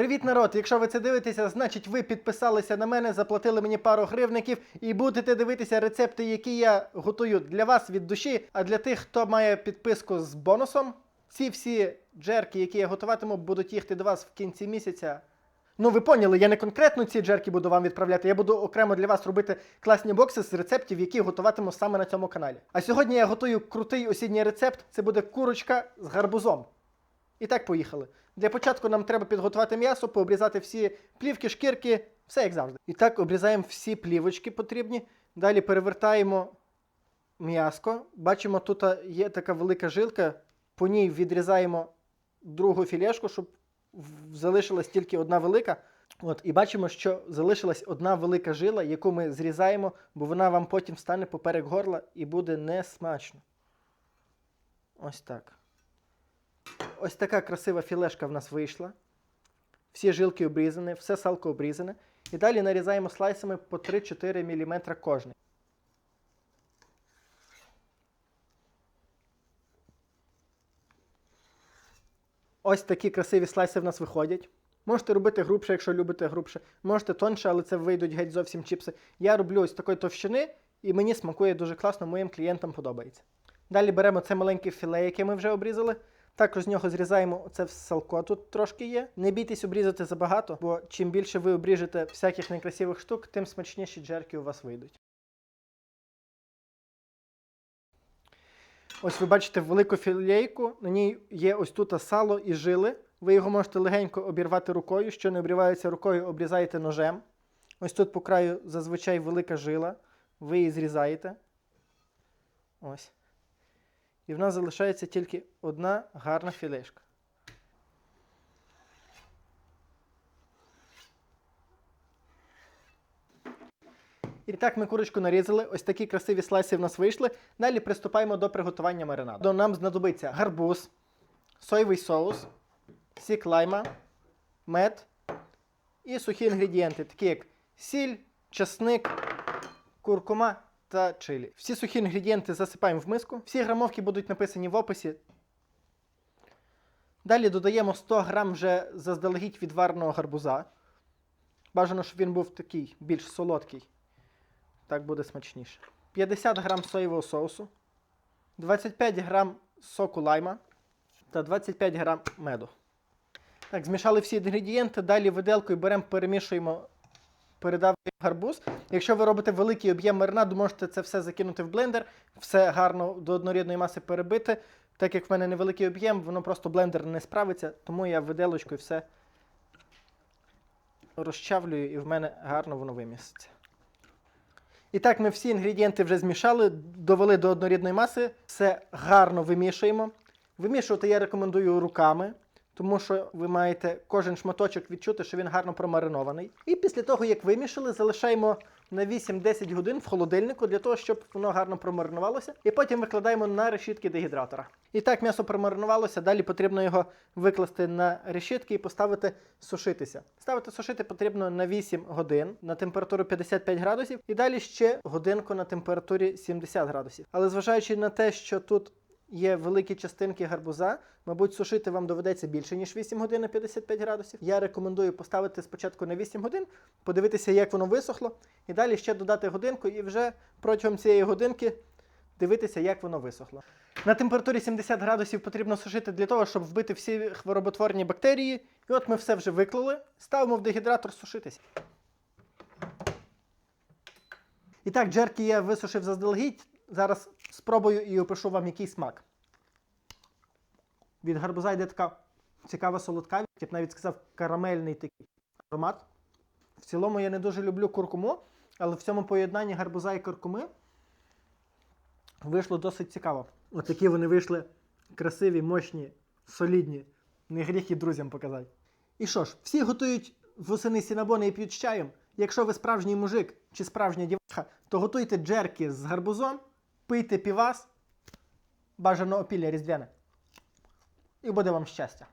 Привіт, народ! Якщо ви це дивитеся, значить ви підписалися на мене, заплатили мені пару гривників і будете дивитися рецепти, які я готую для вас від душі. А для тих, хто має підписку з бонусом, ці всі джерки, які я готуватиму, будуть їхати до вас в кінці місяця. Ну, ви поняли, я не конкретно ці джерки буду вам відправляти. Я буду окремо для вас робити класні бокси з рецептів, які готуватиму саме на цьому каналі. А сьогодні я готую крутий осінній рецепт. Це буде курочка з гарбузом. І так, поїхали. Для початку нам треба підготувати м'ясо, пообрізати всі плівки, шкірки, все як завжди. І так, обрізаємо всі плівочки потрібні. Далі перевертаємо м'яско. Бачимо, тут є така велика жилка. По ній відрізаємо другу філешку, щоб залишилась тільки одна велика. От, і бачимо, що залишилась одна велика жила, яку ми зрізаємо, бо вона вам потім стане поперек горла і буде несмачно. Ось так. Ось така красива філешка в нас вийшла. Всі жилки обрізані, все салко обрізане. І далі нарізаємо слайсами по 3-4 мм кожний. Ось такі красиві слайси в нас виходять. Можете робити грубше, якщо любите грубше. Можете тонше, але це вийдуть геть зовсім чіпси. Я роблю ось такої товщини, і мені смакує дуже класно, моїм клієнтам подобається. Далі беремо це маленьке філе, яке ми вже обрізали. Також з нього зрізаємо оце салко, тут трошки є. Не бійтесь обрізати забагато, бо чим більше ви обріжете всяких некрасивих штук, тим смачніші джерки у вас вийдуть. Ось ви бачите велику філейку, на ній є ось тут сало і жили. Ви його можете легенько обірвати рукою. Що не обрівається рукою, обрізаєте ножем. Ось тут по краю зазвичай велика жила. Ви її зрізаєте. Ось. І в нас залишається тільки одна гарна філешка. І так ми курочку нарізали. Ось такі красиві слайси в нас вийшли. Далі приступаємо до приготування маринаду. До нам знадобиться гарбуз, соєвий соус, сік лайма, мед і сухі інгредієнти, такі як сіль, часник, куркума та чилі. Всі сухі інгредієнти засипаємо в миску. Всі грамовки будуть написані в описі. Далі додаємо 100 грам вже заздалегідь відвареного гарбуза. Бажано, щоб він був такий більш солодкий. Так буде смачніше. 50 грам соєвого соусу, 25 грам соку лайма та 25 грам меду. Так, змішали всі інгредієнти, далі виделкою беремо, перемішуємо передав гарбуз. Якщо ви робите великий об'єм маринаду, можете це все закинути в блендер, все гарно до однорідної маси перебити. Так як в мене невеликий об'єм, воно просто блендер не справиться, тому я виделочкою все розчавлюю і в мене гарно воно виміститься. І так, ми всі інгредієнти вже змішали, довели до однорідної маси, все гарно вимішуємо. Вимішувати я рекомендую руками, тому що ви маєте кожен шматочок відчути, що він гарно промаринований. І після того, як вимішали, залишаємо на 8-10 годин в холодильнику для того, щоб воно гарно промаринувалося. І потім викладаємо на решітки дегідратора. І так, м'ясо промаринувалося, далі потрібно його викласти на решітки і поставити сушитися. Ставити сушити потрібно на 8 годин на температуру 55 градусів, і далі ще годинку на температурі 70 градусів. Але зважаючи на те, що тут є великі частинки гарбуза, мабуть, сушити вам доведеться більше, ніж 8 годин на 55 градусів. Я рекомендую поставити спочатку на 8 годин, подивитися, як воно висохло, і далі ще додати годинку, і вже протягом цієї годинки дивитися, як воно висохло. На температурі 70 градусів потрібно сушити для того, щоб вбити всі хвороботворні бактерії. І от ми все вже виклали, ставимо в дегідратор сушитись. І так, джерки я висушив заздалегідь. Зараз спробую і опишу вам, який смак. Від гарбуза йде така цікава солодка, я б навіть сказав, карамельний такий аромат. В цілому я не дуже люблю куркуму, але в цьому поєднанні гарбуза і куркуми вийшло досить цікаво. Отакі вони вийшли красиві, мощні, солідні. Не гріх і друзям показати. І що ж, всі готують восени сінабони і п'ють з чаєм. Якщо ви справжній мужик чи справжня дівчина, то готуйте джерки з гарбузом, пийте півас, бажано опілля різдвяне. І буде вам щастя.